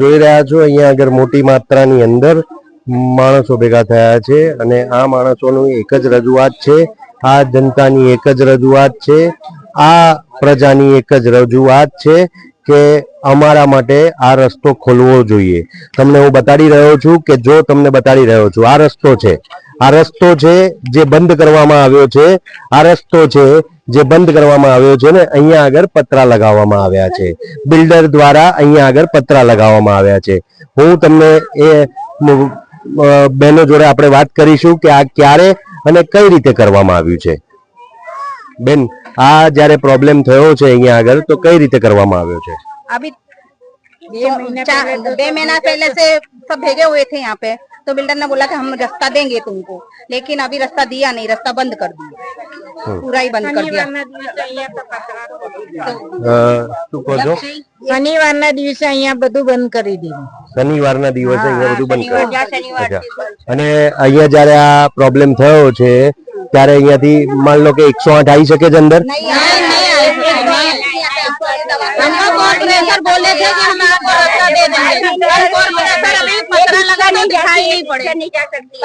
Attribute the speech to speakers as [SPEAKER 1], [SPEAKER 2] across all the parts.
[SPEAKER 1] જોઈ રહ્યા છો, અહીંયા આગળ મોટી માત્રાની અંદર માણસો ભેગા થયા છે અને આ માણસોનું એક જ રજૂઆત છે, આ જનતાની એક જ રજૂઆત છે, આ પ્રજાની એક જ રજૂઆત છે કે અમારા માટે આ રસ્તો ખોલવો જોઈએ. તમને હું બતાડી રહ્યો છું કે જો તમને બતાડી રહ્યો છું, આ રસ્તો છે. આ રસ્તો છે જે બંધ કરવામાં આવ્યો છે, આ રસ્તો છે જે બંધ કરવામાં આવ્યો છે ને અહીંયા આગળ પતરા લગાવવામાં આવ્યા છે બિલ્ડર દ્વારા અહીંયા આગળ પતરા લગાવવામાં આવ્યા છે હું તમને એ મ- અ, બહેનો જોડે આપણે વાત કરીશું કે આ ક્યારે અને કઈ રીતે કરવામાં આવ્યું છે બેન આ જ્યારે પ્રોબ્લેમ થયો છે અહીંયા આગળ તો કઈ રીતે કરવામાં આવ્યો છે
[SPEAKER 2] अभी चार बे महीना पहले से सब भेजे हुए थे यहाँ पे तो बिल्डर ने बोला कि हम रास्ता देंगे तुमको लेकिन अभी रास्ता दिया नहीं रास्ता बंद कर दिया पूरा ही बंद कर दिया
[SPEAKER 1] અ, શું કહો છો
[SPEAKER 3] શનિવારના દિવસે અહીંયા બધું બંધ કરી દીધું
[SPEAKER 1] શનિવારના દિવસે અહીંયા બધું બંધ
[SPEAKER 2] शनिवार
[SPEAKER 1] કર્યું
[SPEAKER 2] जा शनिवार
[SPEAKER 1] અચ્છા. અને અહીંયા જ્યારે આ પ્રોબ્લેમ થયો છે ત્યારે અહીંયાથી માન લો કે એકસો આઠ આવી શકે છે અંદર
[SPEAKER 2] हमको कोऑर्डिनेटर बोले थे कि हम आपको रास्ता दे देंगे और कोऑर्डिनेटर अभी पत्र लगाने दिखाई नहीं पड़े नहीं जा सकती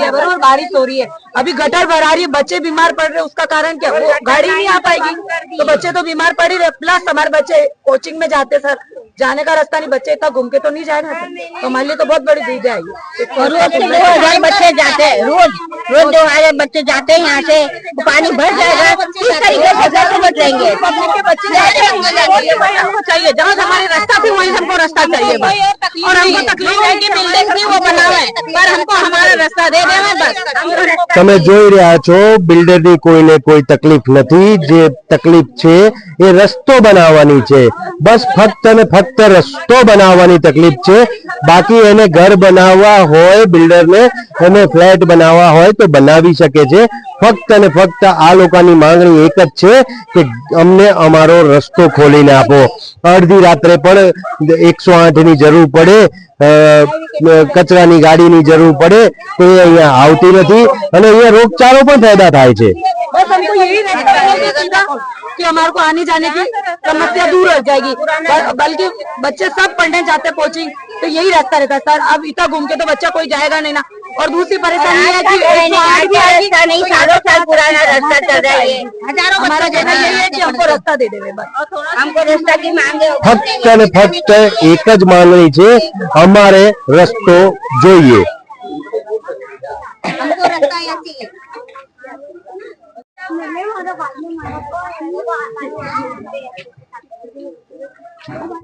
[SPEAKER 3] बराबर बारिश हो रही है। अभी गटर भरा रही है बच्चे बीमार पड़ रहे हैं उसका कारण क्या? वो गाड़ी नहीं आ पाएगी। तो बच्चे तो बीमार पड़ ही रहे प्लस हमारे बच्चे कोचिंग में जाते सर जाने का रास्ता नहीं बच्चे इतना घूम के तो नहीं जाए ना। सर। तो हमारे लिए तो बहुत बड़ी
[SPEAKER 2] रोज दो हज़ार बच्चे जाते हैं रोज रोज दो हज़ार बच्चे जाते हैं यहाँ से पानी भर जाएगा। किस तरीके से घर से बचेंगे
[SPEAKER 3] हमको चाहिए जहाँ हमारी रास्ता थी वहीं हमको रास्ता चाहिए
[SPEAKER 2] और हमको तकलीफ है कि बिल्डिंग भी वो बनावे पर हमको हमारा रास्ता दे दे बस
[SPEAKER 1] તમે જોઈ રહ્યા છો બિલ્ડરની કોઈને કોઈ તકલીફ નથી જે તકલીફ છે એ રસ્તો બનાવવાની છે. બસ ફક્ત ને ફક્ત રસ્તો બનાવવાની તકલીફ છે. બાકી એને ઘર બનાવવા હોય, બિલ્ડરને એને ફ્લેટ બનાવવા હોય તો બનાવી શકે છે. ફક્ત ને ફક્ત આ લોકોની માંગણી એક જ છે કે અમને અમારો રસ્તો ખોલીને આપો. અડધી રાત્રે પણ એકસો આઠની જરૂર પડે કચરાની ગાડીની જરૂર પડે, તો એ અહીંયા આવતી નથી. અને અહીંયા રોગચાળો પણ પેદા થાય છે.
[SPEAKER 3] बस हमको यही रास्ता है सीधा कि हमारे को आने जाने की समस्या दूर हो जाएगी ब- बल्कि बच्चे सब पढ़ने जाते हैं कोचिंग तो यही रास्ता रहता है सर अब इतना घूम के तो बच्चा कोई जाएगा नहीं ना और दूसरी परेशानी है कि 108 भी आएगी,
[SPEAKER 2] नहीं सालों साल पुराना रास्ता चल रहा है हजारों
[SPEAKER 3] हमारा कहना यही है कि हमको रास्ता दे देवे बस
[SPEAKER 2] हमको रास्ता की मांगे
[SPEAKER 1] ફક્ત ને ફક્ત એક જ માંગણી છે અમારે રસ્તો જોઈએ
[SPEAKER 2] हमको रास्ता 没毛的话没毛的话没毛大